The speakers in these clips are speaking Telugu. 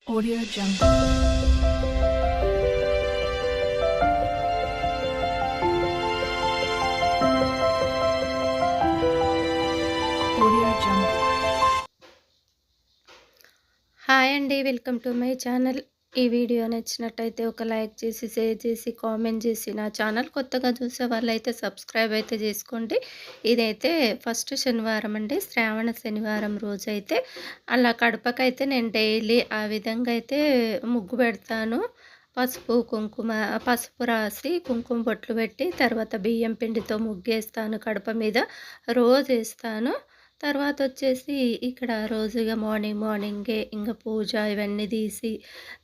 Audio Jungle. Audio Jungle. Hi అండి వెల్కమ్ టు మై ఛానల్ ఈ వీడియో నచ్చినట్టయితే ఒక లైక్ చేసి షేర్ చేసి కామెంట్ చేసి నా ఛానల్ కొత్తగా చూసే వాళ్ళైతే సబ్స్క్రైబ్ అయితే చేసుకోండి ఇదైతే ఫస్ట్ శనివారం అండి శ్రావణ శనివారం రోజైతే అలా కడపకైతే నేను డైలీ ఆ విధంగా అయితే ముగ్గు పెడతాను పసుపు కుంకుమ పసుపు రాసి కుంకుమ బొట్లు పెట్టి తర్వాత బియ్యం పిండితో ముగ్గేస్తాను కడప మీద రోజు వేస్తాను తర్వాత వచ్చేసి ఇక్కడ రోజుగా మార్నింగ్ మార్నింగే ఇంకా పూజ ఇవన్నీ తీసి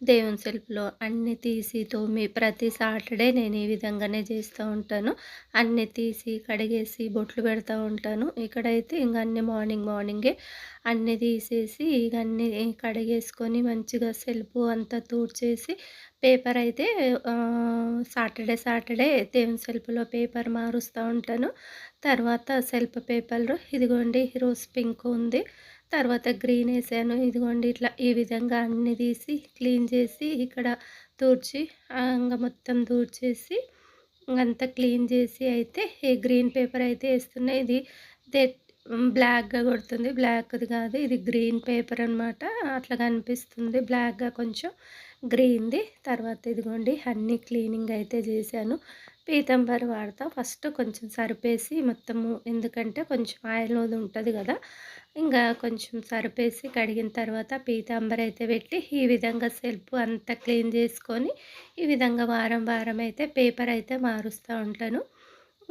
దేవుని సెల్ఫ్లో అన్ని తీసి తోమి ప్రతి సాటర్డే నేను ఈ విధంగానే చేస్తూ ఉంటాను అన్ని తీసి కడిగేసి బొట్లు పెడతా ఉంటాను ఇక్కడైతే ఇంకా అన్ని మార్నింగ్ మార్నింగే అన్ని తీసేసి ఇక అన్నీ కడిగేసుకొని మంచిగా సెల్పు అంతా తూడ్చేసి పేపర్ అయితే సాటర్డే సాటర్డే దేవుని సెల్పులో పేపర్ మారుస్తూ ఉంటాను తర్వాత సెల్ఫ్ పేపర్ ఇదిగోండి రోజ్ పింక్ ఉంది తర్వాత గ్రీన్ వేసాను ఇదిగోండి ఇట్లా ఈ విధంగా అన్ని తీసి క్లీన్ చేసి ఇక్కడ తూడ్చి ఇంకా మొత్తం తూడ్చేసి అంతా క్లీన్ చేసి అయితే ఈ గ్రీన్ పేపర్ అయితే వేస్తున్నాయి ఇది బ్లాక్గా కొడుతుంది బ్లాక్ది కాదు ఇది గ్రీన్ పేపర్ అనమాట అట్లా కనిపిస్తుంది బ్లాక్గా కొంచెం గ్రీన్ది తర్వాత ఇదిగోండి అన్ని క్లీనింగ్ అయితే చేశాను పీతంబర్ వాడతా ఫస్ట్ కొంచెం సరిపేసి మొత్తము ఎందుకంటే కొంచెం ఆయిల్ ఉంటుంది కదా ఇంకా కొంచెం సరిపేసి కడిగిన తర్వాత పీతాంబర్ అయితే పెట్టి ఈ విధంగా సెల్ఫ్ అంతా క్లీన్ చేసుకొని ఈ విధంగా వారం వారం అయితే పేపర్ అయితే మారుస్తూ ఉంటాను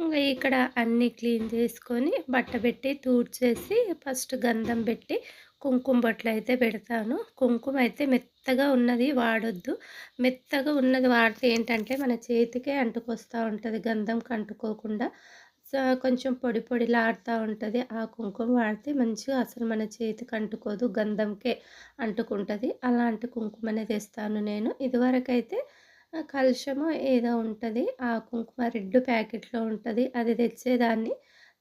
ఇంకా ఇక్కడ అన్నీ క్లీన్ చేసుకొని బట్ట పెట్టి తూడ్చేసి ఫస్ట్ గంధం పెట్టి కుంకుమ బొట్లు అయితే పెడతాను కుంకుమ అయితే మెత్తగా ఉన్నది వాడొద్దు మెత్తగా ఉన్నది వాడితే ఏంటంటే మన చేతికే అంటుకొస్తూ ఉంటుంది గంధంకి అంటుకోకుండా కొంచెం పొడి పొడిలాడుతూ ఉంటుంది ఆ కుంకుమ వాడితే మంచిగా అసలు మన చేతికి అంటుకోదు గంధంకే అంటుకుంటుంది అలాంటి కుంకుమనే తెస్తాను నేను ఇదివరకైతే కలుషము ఏదో ఉంటుంది ఆ కుంకుమ రెడ్ ప్యాకెట్లో ఉంటుంది అది తెచ్చేదాన్ని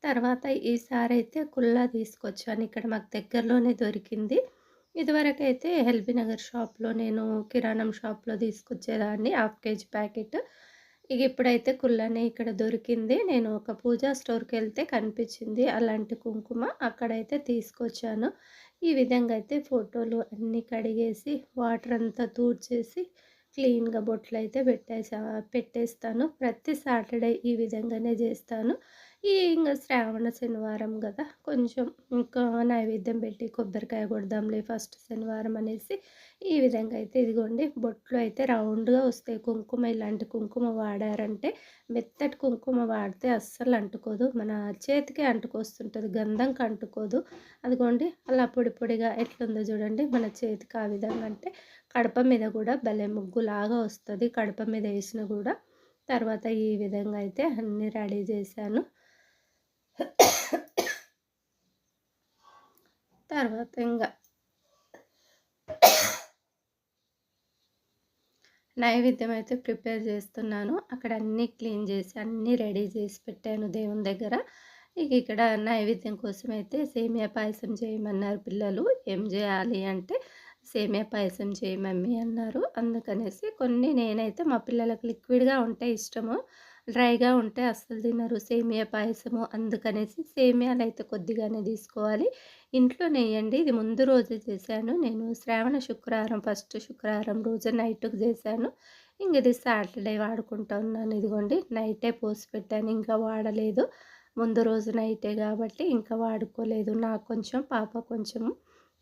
తర్వాత ఈసారి అయితే కుల్లా తీసుకొచ్చాను ఇక్కడ మాకు దగ్గరలోనే దొరికింది ఇదివరకు అయితే నగర్ షాప్లో నేను కిరాణం షాప్లో తీసుకొచ్చేదాన్ని హాఫ్ కేజీ ప్యాకెట్ ఇక ఇప్పుడైతే కుల్లనే ఇక్కడ దొరికింది నేను ఒక పూజా స్టోర్కి వెళ్తే కనిపించింది అలాంటి కుంకుమ అక్కడైతే తీసుకొచ్చాను ఈ విధంగా అయితే ఫోటోలు అన్నీ కడిగేసి వాటర్ అంతా తూర్చేసి క్లీన్గా బొట్లు అయితే పెట్టేసా పెట్టేస్తాను ప్రతి సాటర్డే ఈ విధంగానే చేస్తాను ఈ ఇంకా శ్రావణ శనివారం కదా కొంచెం ఇంకా నైవేద్యం పెట్టి కొబ్బరికాయ కొడదాంలే ఫస్ట్ శనివారం అనేసి ఈ విధంగా అయితే ఇదిగోండి బొట్లు అయితే రౌండ్గా వస్తాయి కుంకుమ ఇలాంటి కుంకుమ వాడారంటే మెత్తటి కుంకుమ వాడితే అస్సలు అంటుకోదు మన చేతికి అంటుకొస్తుంటుంది గంధంకి అంటుకోదు అదిగోండి అలా పొడి పొడిగా ఎట్లుందో చూడండి మన చేతికి ఆ విధంగా అంటే కడప మీద కూడా భలే ముగ్గులాగా వస్తుంది కడప మీద వేసిన కూడా తర్వాత ఈ విధంగా అయితే అన్నీ రెడీ చేశాను తర్వాత ఇంకా నైవేద్యం అయితే ప్రిపేర్ చేస్తున్నాను అక్కడ అన్నీ క్లీన్ చేసి అన్నీ రెడీ చేసి పెట్టాను దేవుని దగ్గర ఇక ఇక్కడ నైవేద్యం కోసం అయితే సేమియా పాయసం చేయమన్నారు పిల్లలు ఏం చేయాలి అంటే సేమే పాయసం చేయి మమ్మీ అన్నారు అందుకనేసి కొన్ని నేనైతే మా పిల్లలకు లిక్విడ్గా ఉంటే ఇష్టము డ్రైగా ఉంటే అస్సలు తినరు సేమియా పాయసము అందుకనేసి సేమియాలు అయితే కొద్దిగానే తీసుకోవాలి ఇంట్లో నేయండి ఇది ముందు రోజు చేశాను నేను శ్రావణ శుక్రవారం ఫస్ట్ శుక్రవారం రోజు నైట్కి చేశాను ఇంక ఇది సాటర్డే వాడుకుంటా ఉన్నాను ఇదిగోండి నైటే పోసి పెట్టాను ఇంకా వాడలేదు ముందు రోజు నైటే కాబట్టి ఇంకా వాడుకోలేదు నాకు కొంచెం పాప కొంచెం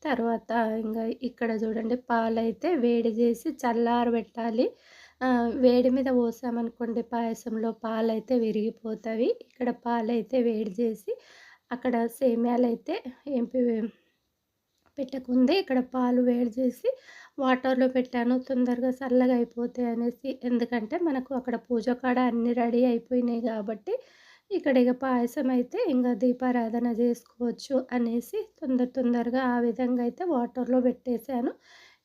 తర్వాత ఇంకా ఇక్కడ చూడండి పాలు అయితే వేడి చేసి చల్లారబెట్టాలి వేడి మీద పోసామనుకోండి పాయసంలో పాలు అయితే విరిగిపోతాయి ఇక్కడ పాలు అయితే వేడి చేసి అక్కడ సేమ్యాలు అయితే ఎంపి పెట్టకుందే ఇక్కడ పాలు వేడి చేసి వాటర్లో పెట్టాను తొందరగా చల్లగా అయిపోతాయి అనేసి ఎందుకంటే మనకు అక్కడ పూజ కాడ అన్నీ రెడీ అయిపోయినాయి కాబట్టి ఇక్కడ ఇక పాయసం అయితే ఇంకా దీపారాధన చేసుకోవచ్చు అనేసి తొందర తొందరగా ఆ విధంగా అయితే వాటర్లో పెట్టేశాను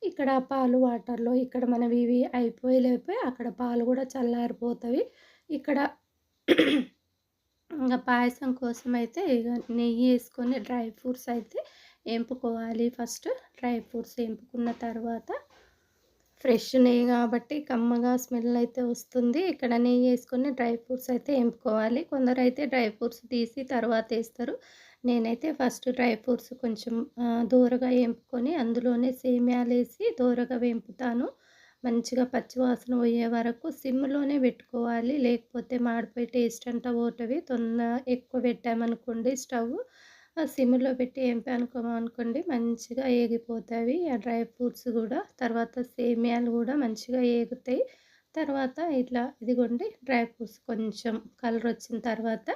ఇక్కడ పాలు వాటర్లో ఇక్కడ మనవి ఇవి అయిపోయిపోయి అక్కడ పాలు కూడా చల్లారిపోతాయి ఇక్కడ ఇంకా పాయసం కోసం అయితే ఇక నెయ్యి వేసుకొని డ్రై ఫ్రూట్స్ అయితే ఎంపుకోవాలి ఫస్ట్ డ్రై ఫ్రూట్స్ వేపుకున్న తర్వాత ఫ్రెష్ నెయ్యి కాబట్టి కమ్మగా స్మెల్ అయితే వస్తుంది ఇక్కడ నెయ్యి వేసుకొని డ్రై ఫ్రూట్స్ అయితే ఎంపుకోవాలి కొందరు అయితే డ్రై ఫ్రూట్స్ తీసి తర్వాత వేస్తారు నేనైతే ఫస్ట్ డ్రై ఫ్రూట్స్ కొంచెం దూరగా ఎంపుకొని అందులోనే సేమ్యాలు వేసి దూరగా వేంపుతాను మంచిగా పచ్చివాసన పోయే వరకు సిమ్లోనే పెట్టుకోవాలి లేకపోతే మాడిపోయి టేస్ట్ అంతా పోటవి తొందర ఎక్కువ పెట్టామనుకోండి స్టవ్ సిమ్లో పెట్టి ఏం అనుకోమో అనుకోండి మంచిగా ఏగిపోతాయి ఆ డ్రై ఫ్రూట్స్ కూడా తర్వాత సేమియాలు కూడా మంచిగా ఏగుతాయి తర్వాత ఇట్లా ఇదిగోండి డ్రై ఫ్రూట్స్ కొంచెం కలర్ వచ్చిన తర్వాత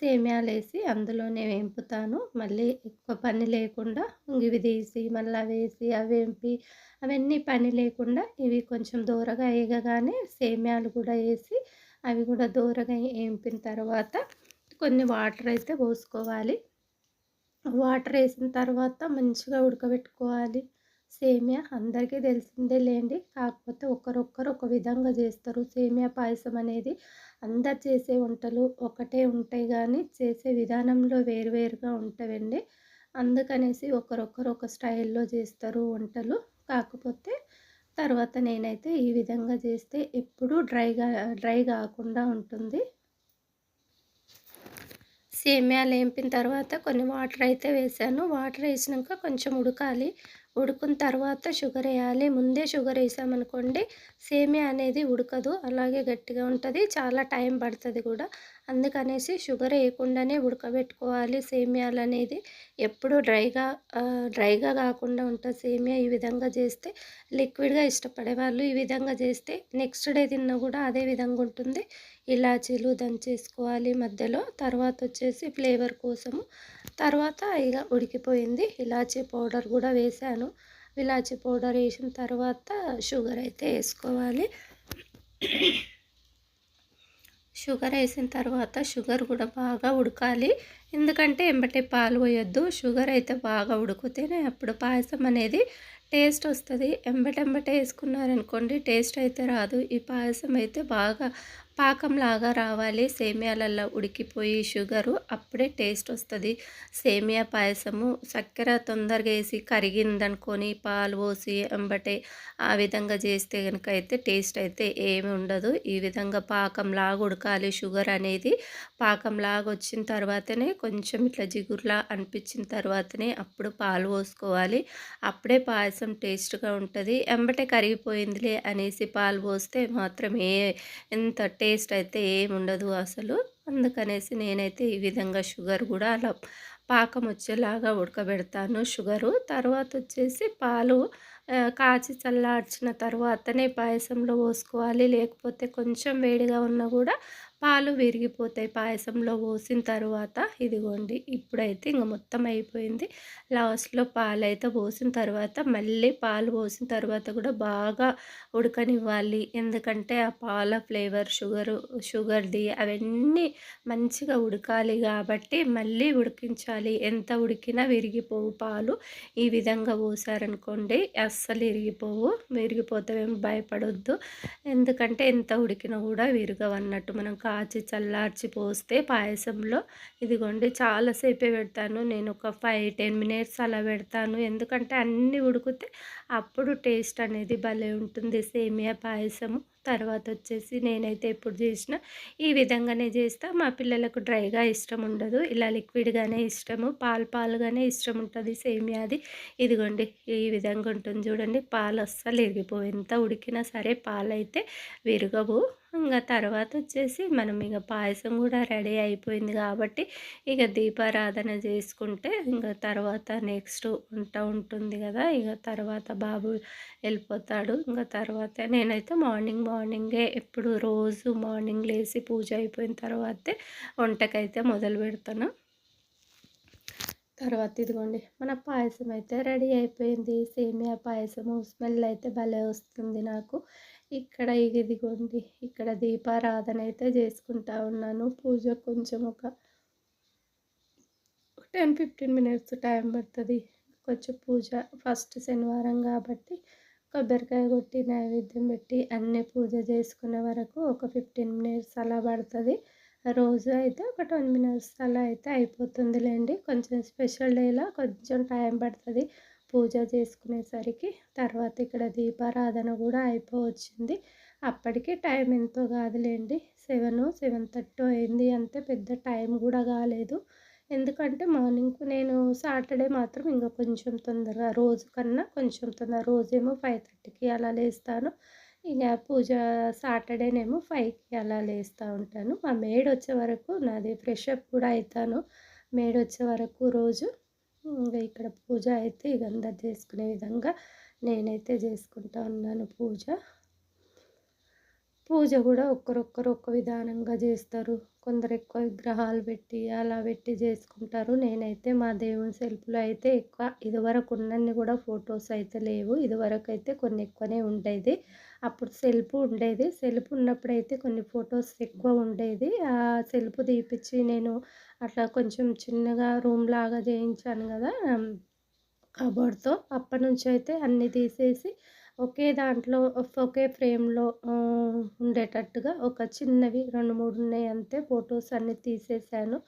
సేమియాలు వేసి అందులోనే వేంపుతాను మళ్ళీ ఎక్కువ పని లేకుండా ఇవి తీసి మళ్ళీ వేసి అవి వేంపి అవన్నీ పని లేకుండా ఇవి కొంచెం దూరగా వేయగానే సేమియాలు కూడా వేసి అవి కూడా దూరగా వేంపిన తర్వాత కొన్ని వాటర్ అయితే పోసుకోవాలి వాటర్ వేసిన తర్వాత మంచిగా ఉడకబెట్టుకోవాలి సేమియా అందరికీ తెలిసిందే లేండి కాకపోతే ఒకరొక్కరు ఒక విధంగా చేస్తారు సేమియా పాయసం అనేది అందరు చేసే వంటలు ఒకటే ఉంటాయి కానీ చేసే విధానంలో వేరువేరుగా ఉంటాయండి అందుకనేసి ఒకరొక్కరు ఒక స్టైల్లో చేస్తారు వంటలు కాకపోతే తర్వాత నేనైతే ఈ విధంగా చేస్తే ఎప్పుడూ డ్రైగా డ్రై కాకుండా ఉంటుంది సేమ్యాలు వేంపిన తర్వాత కొన్ని వాటర్ అయితే వేసాను వాటర్ వేసినాక కొంచెం ఉడకాలి ఉడుకున్న తర్వాత షుగర్ వేయాలి ముందే షుగర్ వేసామనుకోండి సేమియా అనేది ఉడకదు అలాగే గట్టిగా ఉంటుంది చాలా టైం పడుతుంది కూడా అందుకనేసి షుగర్ వేయకుండానే ఉడకబెట్టుకోవాలి సేమియాలు అనేది ఎప్పుడు డ్రైగా డ్రైగా కాకుండా ఉంటుంది సేమియా ఈ విధంగా చేస్తే లిక్విడ్గా ఇష్టపడే వాళ్ళు ఈ విధంగా చేస్తే నెక్స్ట్ డే తిన్నా కూడా అదే విధంగా ఉంటుంది ఇలాచీలు దంచేసుకోవాలి మధ్యలో తర్వాత వచ్చేసి ఫ్లేవర్ కోసము తర్వాత ఇక ఉడికిపోయింది ఇలాచీ పౌడర్ కూడా వేసాను ఇలాచీ పౌడర్ వేసిన తర్వాత షుగర్ అయితే వేసుకోవాలి షుగర్ వేసిన తర్వాత షుగర్ కూడా బాగా ఉడకాలి ఎందుకంటే ఎంబటే పాలు పోయొద్దు షుగర్ అయితే బాగా ఉడికితేనే అప్పుడు పాయసం అనేది టేస్ట్ వస్తుంది ఎంబటెంబటే వేసుకున్నారనుకోండి టేస్ట్ అయితే రాదు ఈ పాయసం అయితే బాగా పాకంలాగా రావాలి సేమియాలలో ఉడికిపోయి షుగరు అప్పుడే టేస్ట్ వస్తుంది సేమియా పాయసము చక్కెర తొందరగా వేసి కరిగిందనుకొని పాలు పోసి ఎంబటే ఆ విధంగా చేస్తే కనుక అయితే టేస్ట్ అయితే ఏమి ఉండదు ఈ విధంగా పాకంలాగా ఉడకాలి షుగర్ అనేది పాకంలాగా వచ్చిన తర్వాతనే కొంచెం ఇట్లా జిగురులా అనిపించిన తర్వాతనే అప్పుడు పాలు పోసుకోవాలి అప్పుడే పాయసం టేస్ట్గా ఉంటుంది ఎంబటే కరిగిపోయిందిలే అనేసి పాలు పోస్తే మాత్రం ఏ ఎంత టేస్ట్ అయితే ఏముండదు అసలు అందుకనేసి నేనైతే ఈ విధంగా షుగర్ కూడా అలా పాకం వచ్చేలాగా ఉడకబెడతాను షుగరు తర్వాత వచ్చేసి పాలు కాచి చల్లార్చిన తర్వాతనే పాయసంలో పోసుకోవాలి లేకపోతే కొంచెం వేడిగా ఉన్నా కూడా పాలు విరిగిపోతాయి పాయసంలో పోసిన తర్వాత ఇదిగోండి ఇప్పుడైతే ఇంకా మొత్తం అయిపోయింది లాస్ట్లో పాలు అయితే పోసిన తర్వాత మళ్ళీ పాలు పోసిన తర్వాత కూడా బాగా ఉడకనివ్వాలి ఎందుకంటే ఆ పాల ఫ్లేవర్ షుగర్ షుగర్ది అవన్నీ మంచిగా ఉడకాలి కాబట్టి మళ్ళీ ఉడికించాలి ఎంత ఉడికినా విరిగిపోవు పాలు ఈ విధంగా పోసారనుకోండి అస్సలు విరిగిపోవు విరిగిపోతే భయపడొద్దు ఎందుకంటే ఎంత ఉడికినా కూడా విరగవన్నట్టు మనం కాచి చల్లార్చి పోస్తే పాయసంలో ఇదిగోండి చాలాసేపే పెడతాను నేను ఒక ఫైవ్ టెన్ మినిట్స్ అలా పెడతాను ఎందుకంటే అన్నీ ఉడికితే అప్పుడు టేస్ట్ అనేది భలే ఉంటుంది సేమియా పాయసము తర్వాత వచ్చేసి నేనైతే ఎప్పుడు చేసిన ఈ విధంగానే చేస్తా మా పిల్లలకు డ్రైగా ఇష్టం ఉండదు ఇలా లిక్విడ్గానే ఇష్టము పాలు పాలుగానే ఇష్టం ఉంటుంది సేమియాది ఇదిగోండి ఈ విధంగా ఉంటుంది చూడండి పాలు అస్సలు ఇరిగిపోవు ఎంత ఉడికినా సరే పాలు అయితే విరగవు ఇంకా తర్వాత వచ్చేసి మనం ఇక పాయసం కూడా రెడీ అయిపోయింది కాబట్టి ఇక దీపారాధన చేసుకుంటే ఇంకా తర్వాత నెక్స్ట్ వంట ఉంటుంది కదా ఇక తర్వాత బాబు వెళ్ళిపోతాడు ఇంకా తర్వాత నేనైతే మార్నింగ్ మార్నింగే ఎప్పుడు రోజు మార్నింగ్ లేచి పూజ అయిపోయిన తర్వాతే వంటకైతే మొదలు పెడతాను తర్వాత ఇదిగోండి మన పాయసం అయితే రెడీ అయిపోయింది సేమియా పాయసము స్మెల్ అయితే భలే వస్తుంది నాకు ఇక్కడ ఇదిగోండి ఇక్కడ దీపారాధన అయితే చేసుకుంటా ఉన్నాను పూజ కొంచెం ఒక టెన్ ఫిఫ్టీన్ మినిట్స్ టైం పడుతుంది కొంచెం పూజ ఫస్ట్ శనివారం కాబట్టి కొబ్బరికాయ కొట్టి నైవేద్యం పెట్టి అన్ని పూజ చేసుకునే వరకు ఒక ఫిఫ్టీన్ మినిట్స్ అలా పడుతుంది రోజు అయితే ఒక ట్వంటీ మినిట్స్ అలా అయితే అయిపోతుందిలేండి కొంచెం స్పెషల్ డేలా కొంచెం టైం పడుతుంది పూజ చేసుకునేసరికి తర్వాత ఇక్కడ దీపారాధన కూడా అయిపోవచ్చింది అప్పటికి టైం ఎంతో కాదులేండి సెవెన్ సెవెన్ థర్టీ అయింది అంతే పెద్ద టైం కూడా కాలేదు ఎందుకంటే మార్నింగ్ నేను సాటర్డే మాత్రం ఇంకా కొంచెం తొందరగా రోజు కన్నా కొంచెం తొందర రోజేమో ఫైవ్ థర్టీకి అలా లేస్తాను ఇక పూజ సాటర్డేనేమో ఫైవ్కి అలా లేస్తూ ఉంటాను మా మేడ్ వచ్చే వరకు నాది ఫ్రెష్ అప్ కూడా అవుతాను మేడ్ వచ్చే వరకు రోజు ఇంకా ఇక్కడ పూజ అయితే ఇక చేసుకునే విధంగా నేనైతే చేసుకుంటా ఉన్నాను పూజ పూజ కూడా ఒక్కరొక్కరు ఒక్క విధానంగా చేస్తారు కొందరు ఎక్కువ విగ్రహాలు పెట్టి అలా పెట్టి చేసుకుంటారు నేనైతే మా దేవుని సెల్ఫ్లో అయితే ఎక్కువ ఇదివరకు ఉన్నన్ని కూడా ఫొటోస్ అయితే లేవు ఇదివరకు అయితే కొన్ని ఎక్కువనే ఉండేది అప్పుడు సెల్ఫ్ ఉండేది సెల్ఫ్ ఉన్నప్పుడు అయితే కొన్ని ఫొటోస్ ఎక్కువ ఉండేది ఆ సెల్ఫ్ తీపిచ్చి నేను అట్లా కొంచెం చిన్నగా రూమ్ లాగా చేయించాను కదా కబోర్డ్తో అప్పటి నుంచి అయితే అన్నీ తీసేసి ఒకే దాంట్లో ఒకే ఫ్రేమ్లో ఉండేటట్టుగా ఒక చిన్నవి రెండు మూడు ఉన్నాయి అంతే ఫొటోస్ అన్నీ తీసేసాను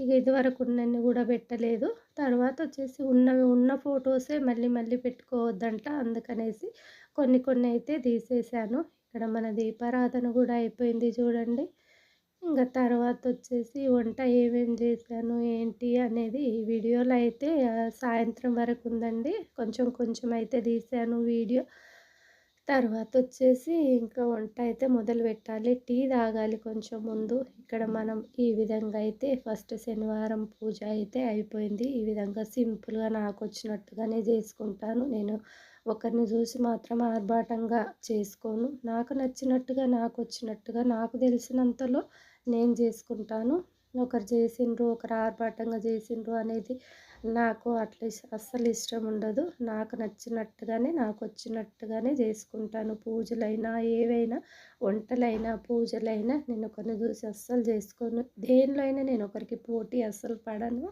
ఇక ఇదివరకు ఉన్నన్ని కూడా పెట్టలేదు తర్వాత వచ్చేసి ఉన్నవి ఉన్న ఫొటోసే మళ్ళీ మళ్ళీ పెట్టుకోవద్దంట అందుకనేసి కొన్ని కొన్ని అయితే తీసేసాను ఇక్కడ మన దీపారాధన కూడా అయిపోయింది చూడండి ఇంకా తర్వాత వచ్చేసి వంట ఏమేమి చేశాను ఏంటి అనేది ఈ వీడియోలో అయితే సాయంత్రం వరకు ఉందండి కొంచెం కొంచెం అయితే తీశాను వీడియో తర్వాత వచ్చేసి ఇంకా వంట అయితే మొదలు పెట్టాలి టీ తాగాలి కొంచెం ముందు ఇక్కడ మనం ఈ విధంగా అయితే ఫస్ట్ శనివారం పూజ అయితే అయిపోయింది ఈ విధంగా సింపుల్గా నాకు వచ్చినట్టుగానే చేసుకుంటాను నేను ఒకరిని చూసి మాత్రం ఆర్భాటంగా చేసుకోను నాకు నచ్చినట్టుగా నాకు వచ్చినట్టుగా నాకు తెలిసినంతలో నేను చేసుకుంటాను ఒకరు చేసిండ్రు ఒకరు ఆర్భాటంగా చేసిండ్రు అనేది నాకు అట్లా అస్సలు ఇష్టం ఉండదు నాకు నచ్చినట్టుగానే నాకు వచ్చినట్టుగానే చేసుకుంటాను పూజలైనా ఏవైనా వంటలైనా పూజలైనా నేను ఒకరిని చూసి అస్సలు చేసుకోను దేనిలో అయినా నేను ఒకరికి పోటీ అస్సలు పడను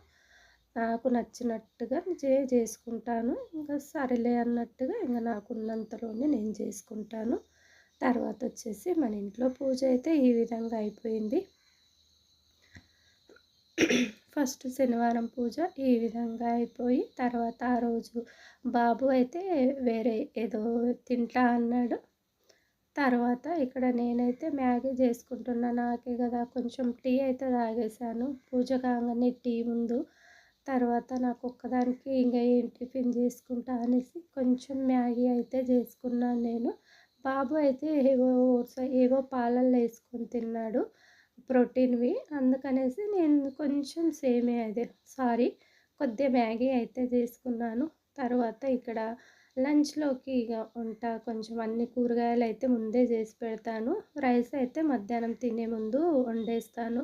నాకు నచ్చినట్టుగా చేసుకుంటాను ఇంకా సరేలే అన్నట్టుగా ఇంకా నాకున్నంతలోనే నేను చేసుకుంటాను తర్వాత వచ్చేసి మన ఇంట్లో పూజ అయితే ఈ విధంగా అయిపోయింది ఫస్ట్ శనివారం పూజ ఈ విధంగా అయిపోయి తర్వాత ఆ రోజు బాబు అయితే వేరే ఏదో తింటా అన్నాడు తర్వాత ఇక్కడ నేనైతే మ్యాగీ చేసుకుంటున్నా నాకే కదా కొంచెం టీ అయితే తాగేశాను పూజ కాగానే టీ ముందు తర్వాత నాకు ఒక్కదానికి ఇంకా ఏం టిఫిన్ చేసుకుంటా అనేసి కొంచెం మ్యాగీ అయితే చేసుకున్నాను నేను బాబు అయితే ఏవో ఏవో పాలల్లో వేసుకొని తిన్నాడు ప్రోటీన్వి అందుకనేసి నేను కొంచెం సేమే అదే సారీ కొద్దిగా మ్యాగీ అయితే చేసుకున్నాను తర్వాత ఇక్కడ లంచ్లోకి ఇక వంట కొంచెం అన్ని కూరగాయలు అయితే ముందే చేసి పెడతాను రైస్ అయితే మధ్యాహ్నం తినే ముందు వండేస్తాను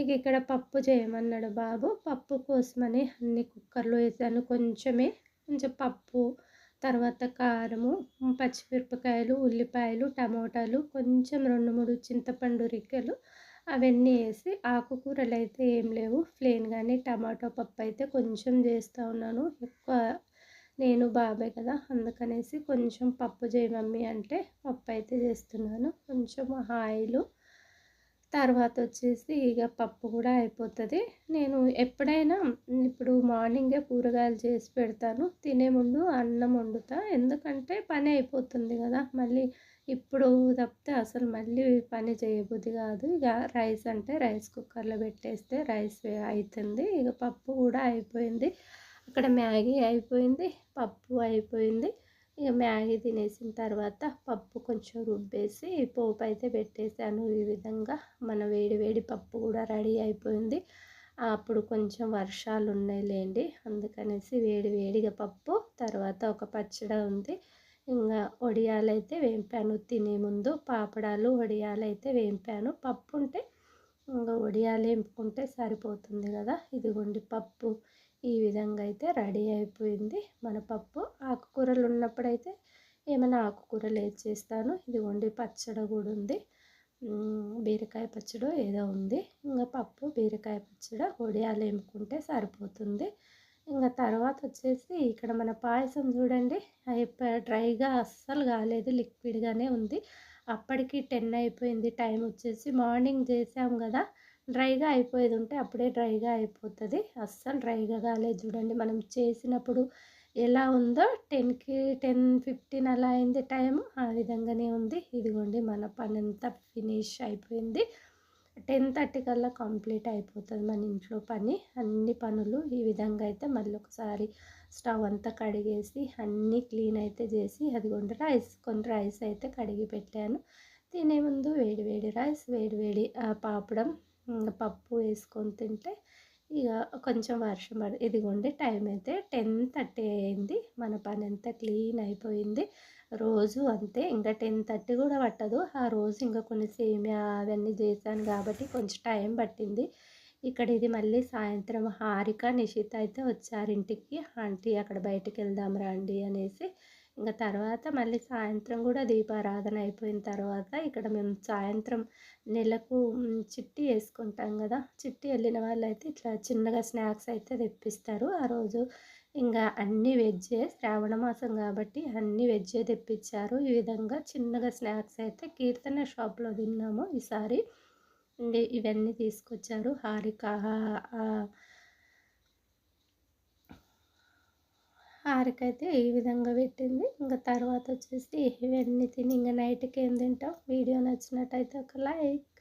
ఇక ఇక్కడ పప్పు చేయమన్నాడు బాబు పప్పు కోసమని అన్ని కుక్కర్లో వేసాను కొంచెమే కొంచెం పప్పు తర్వాత కారము పచ్చిమిరపకాయలు ఉల్లిపాయలు టమోటాలు కొంచెం రెండు మూడు చింతపండు రిక్కలు అవన్నీ వేసి ఆకుకూరలు అయితే ఏం లేవు ప్లేన్ కానీ టమాటో పప్పు అయితే కొంచెం చేస్తూ ఉన్నాను ఎక్కువ నేను బాబాయ్ కదా అందుకనేసి కొంచెం పప్పు చేయమమ్మీ అంటే పప్పు అయితే చేస్తున్నాను కొంచెం ఆయిలు తర్వాత వచ్చేసి ఇక పప్పు కూడా అయిపోతుంది నేను ఎప్పుడైనా ఇప్పుడు మార్నింగే కూరగాయలు చేసి పెడతాను తినే ముందు అన్నం వండుతా ఎందుకంటే పని అయిపోతుంది కదా మళ్ళీ ఇప్పుడు తప్పితే అసలు మళ్ళీ పని చేయబుద్ధి కాదు ఇక రైస్ అంటే రైస్ కుక్కర్లో పెట్టేస్తే రైస్ అవుతుంది ఇక పప్పు కూడా అయిపోయింది అక్కడ మ్యాగీ అయిపోయింది పప్పు అయిపోయింది ఇక మ్యాగీ తినేసిన తర్వాత పప్పు కొంచెం రుబ్బేసి పోపు అయితే పెట్టేశాను ఈ విధంగా మన వేడి వేడి పప్పు కూడా రెడీ అయిపోయింది అప్పుడు కొంచెం వర్షాలు ఉన్నాయిలేండి అందుకనేసి వేడి వేడిగా పప్పు తర్వాత ఒక పచ్చడి ఉంది ఇంకా వడియాలైతే వేంపాను తినే ముందు పాపడాలు వడియాలైతే వేంపాను పప్పు ఉంటే ఇంకా వడియాలు వేపుకుంటే సరిపోతుంది కదా ఇదిగోండి పప్పు ఈ విధంగా అయితే రెడీ అయిపోయింది మన పప్పు ఆకుకూరలు ఉన్నప్పుడైతే ఏమైనా ఆకుకూరలు వేసి చేస్తాను ఇది వండి పచ్చడి కూడా ఉంది బీరకాయ పచ్చడి ఏదో ఉంది ఇంకా పప్పు బీరకాయ పచ్చడి వడియాలు వేముకుంటే సరిపోతుంది ఇంకా తర్వాత వచ్చేసి ఇక్కడ మన పాయసం చూడండి అది డ్రైగా అస్సలు కాలేదు లిక్విడ్గానే ఉంది అప్పటికి టెన్ అయిపోయింది టైం వచ్చేసి మార్నింగ్ చేసాం కదా డ్రైగా అయిపోయేది ఉంటే అప్పుడే డ్రైగా అయిపోతుంది అస్సలు డ్రైగా కాలేదు చూడండి మనం చేసినప్పుడు ఎలా ఉందో టెన్కి టెన్ ఫిఫ్టీన్ అలా అయింది టైం ఆ విధంగానే ఉంది ఇదిగోండి మన పని అంతా ఫినిష్ అయిపోయింది టెన్ థర్టీ కల్లా కంప్లీట్ అయిపోతుంది మన ఇంట్లో పని అన్ని పనులు ఈ విధంగా అయితే మళ్ళీ ఒకసారి స్టవ్ అంతా కడిగేసి అన్నీ క్లీన్ అయితే చేసి అదిగోండి రైస్ కొన్ని రైస్ అయితే కడిగి పెట్టాను తినే ముందు వేడి వేడి రైస్ వేడి వేడి పాపడం పప్పు వేసుకొని తింటే ఇక కొంచెం వర్షం పడు ఇదిగోండి టైం అయితే టెన్ థర్టీ అయింది మన పని అంతా క్లీన్ అయిపోయింది రోజు అంతే ఇంకా టెన్ థర్టీ కూడా పట్టదు ఆ రోజు ఇంకా కొన్ని సేమియా అవన్నీ చేశాను కాబట్టి కొంచెం టైం పట్టింది ఇక్కడ ఇది మళ్ళీ సాయంత్రం హారిక నిషిత అయితే వచ్చారు ఇంటికి ఆంటీ అక్కడ బయటకు వెళ్దాం రండి అనేసి ఇంకా తర్వాత మళ్ళీ సాయంత్రం కూడా దీపారాధన అయిపోయిన తర్వాత ఇక్కడ మేము సాయంత్రం నెలకు చిట్టి వేసుకుంటాం కదా చిట్టి వెళ్ళిన వాళ్ళు అయితే ఇట్లా చిన్నగా స్నాక్స్ అయితే తెప్పిస్తారు ఆ రోజు ఇంకా అన్ని వెజ్జే శ్రావణ మాసం కాబట్టి అన్ని వెజ్జే తెప్పించారు ఈ విధంగా చిన్నగా స్నాక్స్ అయితే కీర్తన షాప్లో తిన్నాము ఈసారి ఇవన్నీ తీసుకొచ్చారు హారిక ఆరికైతే ఈ విధంగా పెట్టింది ఇంకా తర్వాత వచ్చేసి ఇవన్నీ తిని ఇంకా నైట్కి ఏం తింటాం వీడియో నచ్చినట్టయితే ఒక లైక్